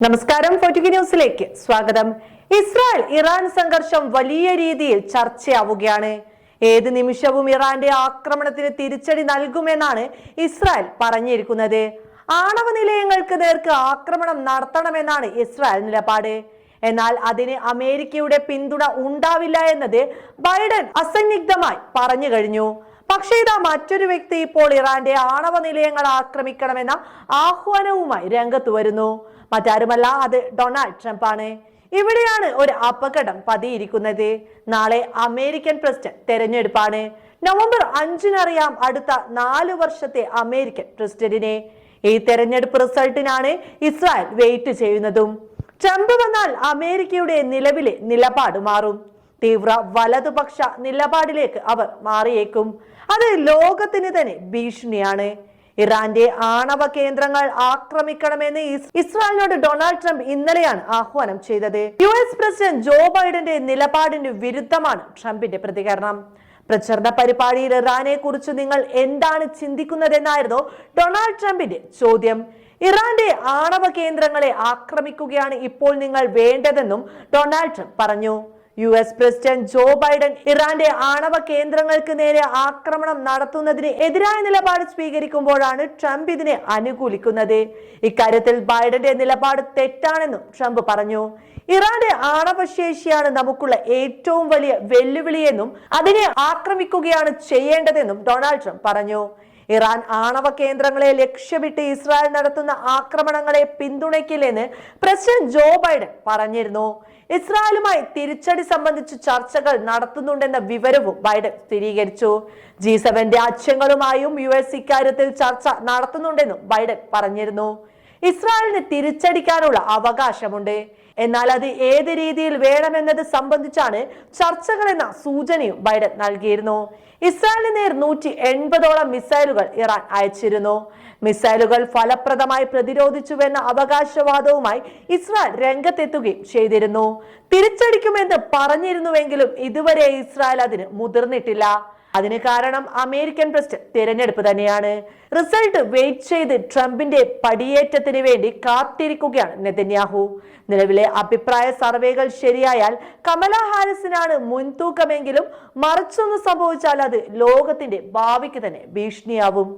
നമസ്കാരം ഫോർട്ടുഗി ന്യൂസിലേക്ക് സ്വാഗതം. ഇസ്രായേൽ ഇറാൻ സംഘർഷം വലിയ രീതിയിൽ ചർച്ചയാവുകയാണ്. ഏത് നിമിഷവും ഇറാന്റെ ആക്രമണത്തിന് തിരിച്ചടി നൽകുമെന്നാണ് ഇസ്രായേൽ പറഞ്ഞിരിക്കുന്നത്. ആണവ നിലയങ്ങൾക്ക് നേർക്ക് ആക്രമണം നടത്തണമെന്നാണ് ഇസ്രായേൽ നിലപാട്. എന്നാൽ അതിന് അമേരിക്കയുടെ പിന്തുണ ഉണ്ടാവില്ല എന്നത് ബൈഡൻ അസന്നിഗ്ധമായി പറഞ്ഞു കഴിഞ്ഞു. പക്ഷേ ഇതാ മറ്റൊരു വ്യക്തി ഇപ്പോൾ ഇറാന്റെ ആണവ നിലയങ്ങൾ ആക്രമിക്കണമെന്ന ആഹ്വാനവുമായി രംഗത്ത് വരുന്നു. മറ്റാരുമല്ല അത് ഡൊണാൾഡ് ട്രംപ് ആണ് ഇവിടെയാണ് ഒരു അപകടം പതിയിരിക്കുന്നത്. നാളെ അമേരിക്കൻ പ്രസിഡന്റ് തെരഞ്ഞെടുപ്പാണ്. നവംബർ അഞ്ചിനറിയാം അടുത്ത നാല് വർഷത്തെ അമേരിക്കൻ പ്രസിഡന്റിനെ. ഈ തെരഞ്ഞെടുപ്പ് റിസൾട്ടിനാണ് ഇസ്രായേൽ വെയിറ്റ് ചെയ്യുന്നതും. ട്രംപ് വന്നാൽ അമേരിക്കയുടെ നിലവിലെ നിലപാട് മാറും. തീവ്ര വലതുപക്ഷ നിലപാടിലേക്ക് അവർ മാറിയേക്കും. അത് ലോകത്തിന് തന്നെ ഭീഷണിയാണ്. ഇറാന്റെ ആണവ കേന്ദ്രങ്ങൾ ആക്രമിക്കണമെന്ന് ഇസ്രായേലിനോട് ഡൊണാൾഡ് ട്രംപ് ഇന്നലെയാണ് ആഹ്വാനം ചെയ്തത്. യു എസ് പ്രസിഡന്റ് ജോ ബൈഡന്റെ നിലപാടിന് വിരുദ്ധമാണ് ട്രംപിന്റെ പ്രതികരണം. പ്രചരണ പരിപാടിയിൽ ഇറാനെ കുറിച്ച് നിങ്ങൾ എന്താണ് ചിന്തിക്കുന്നതെന്നായിരുന്നു ഡൊണാൾഡ് ട്രംപിന്റെ ചോദ്യം. ഇറാന്റെ ആണവ കേന്ദ്രങ്ങളെ ആക്രമിക്കുകയാണ് ഇപ്പോൾ നിങ്ങൾ വേണ്ടതെന്നും ഡൊണാൾഡ് ട്രംപ് പറഞ്ഞു. U S president Joe Biden ഇറാന്റെ ആണവ കേന്ദ്രങ്ങൾക്ക് നേരെ ആക്രമണം നടത്തുന്നതിന് എതിരായ നിലപാട് സ്വീകരിക്കുമ്പോഴാണ് ട്രംപ് ഇതിനെ അനുകൂലിക്കുന്നത്. ഇക്കാര്യത്തിൽ ബൈഡന്റെ നിലപാട് തെറ്റാണെന്നും ട്രംപ് പറഞ്ഞു. ഇറാന്റെ ആണവശേഷിയാണ് നമുക്കുള്ള ഏറ്റവും വലിയ വെല്ലുവിളിയെന്നും അതിനെ ആക്രമിക്കുകയാണ് ചെയ്യേണ്ടതെന്നും ഡൊണാൾഡ് ട്രംപ് പറഞ്ഞു. ഇറാൻ ആണവ കേന്ദ്രങ്ങളെ ലക്ഷ്യമിട്ട് ഇസ്രായേൽ നടത്തുന്ന ആക്രമണങ്ങളെ പിന്തുണയ്ക്കില്ലെന്ന് പ്രസിഡന്റ് ജോ ബൈഡൻ പറഞ്ഞിരുന്നു. ഇസ്രായേലുമായി തിരിച്ചടി സംബന്ധിച്ച് ചർച്ചകൾ നടത്തുന്നുണ്ടെന്ന വിവരവും ബൈഡൻ സ്ഥിരീകരിച്ചു. ജി സെവൻ രാജ്യങ്ങളുമായും യു എസ് ഇക്കാര്യത്തിൽ ചർച്ച നടത്തുന്നുണ്ടെന്നും ബൈഡൻ പറഞ്ഞിരുന്നു. ഇസ്രായേലിന് തിരിച്ചടിക്കാനുള്ള അവകാശമുണ്ട്. എന്നാൽ അത് ഏത് രീതിയിൽ വേണമെന്നത് സംബന്ധിച്ചാണ് ചർച്ചകൾ എന്ന സൂചനയും ബൈഡൻ നൽകിയിരുന്നു. ഇസ്രായേലിന് നേർ നൂറ്റി എൺപതോളം മിസൈലുകൾ ഇറാൻ അയച്ചിരുന്നു. മിസൈലുകൾ ഫലപ്രദമായി പ്രതിരോധിച്ചുവെന്ന അവകാശവാദവുമായി ഇസ്രായേൽ രംഗത്തെത്തുകയും ചെയ്തിരുന്നു. തിരിച്ചടിക്കുമെന്ന് പറഞ്ഞിരുന്നുവെങ്കിലും ഇതുവരെ ഇസ്രായേൽ അതിന് മുതിർന്നിട്ടില്ല. അതിന് കാരണം അമേരിക്കൻ പ്രസിഡന്റ് തിരഞ്ഞെടുപ്പ് തന്നെയാണ്. റിസൾട്ട് വെയിറ്റ് ചെയ്ത് ട്രംപിന്റെ പടിയേറ്റത്തിന് വേണ്ടി കാത്തിരിക്കുകയാണ് നെതന്യാഹു. നിലവിലെ അഭിപ്രായ സർവേകൾ ശരിയായാൽ കമല ഹാരിസിനാണ് മുൻതൂക്കമെങ്കിലും മറിച്ചൊന്ന് സംഭവിച്ചാൽ അത് ലോകത്തിന്റെ ഭാവിക്ക് തന്നെ ഭീഷണിയാവും.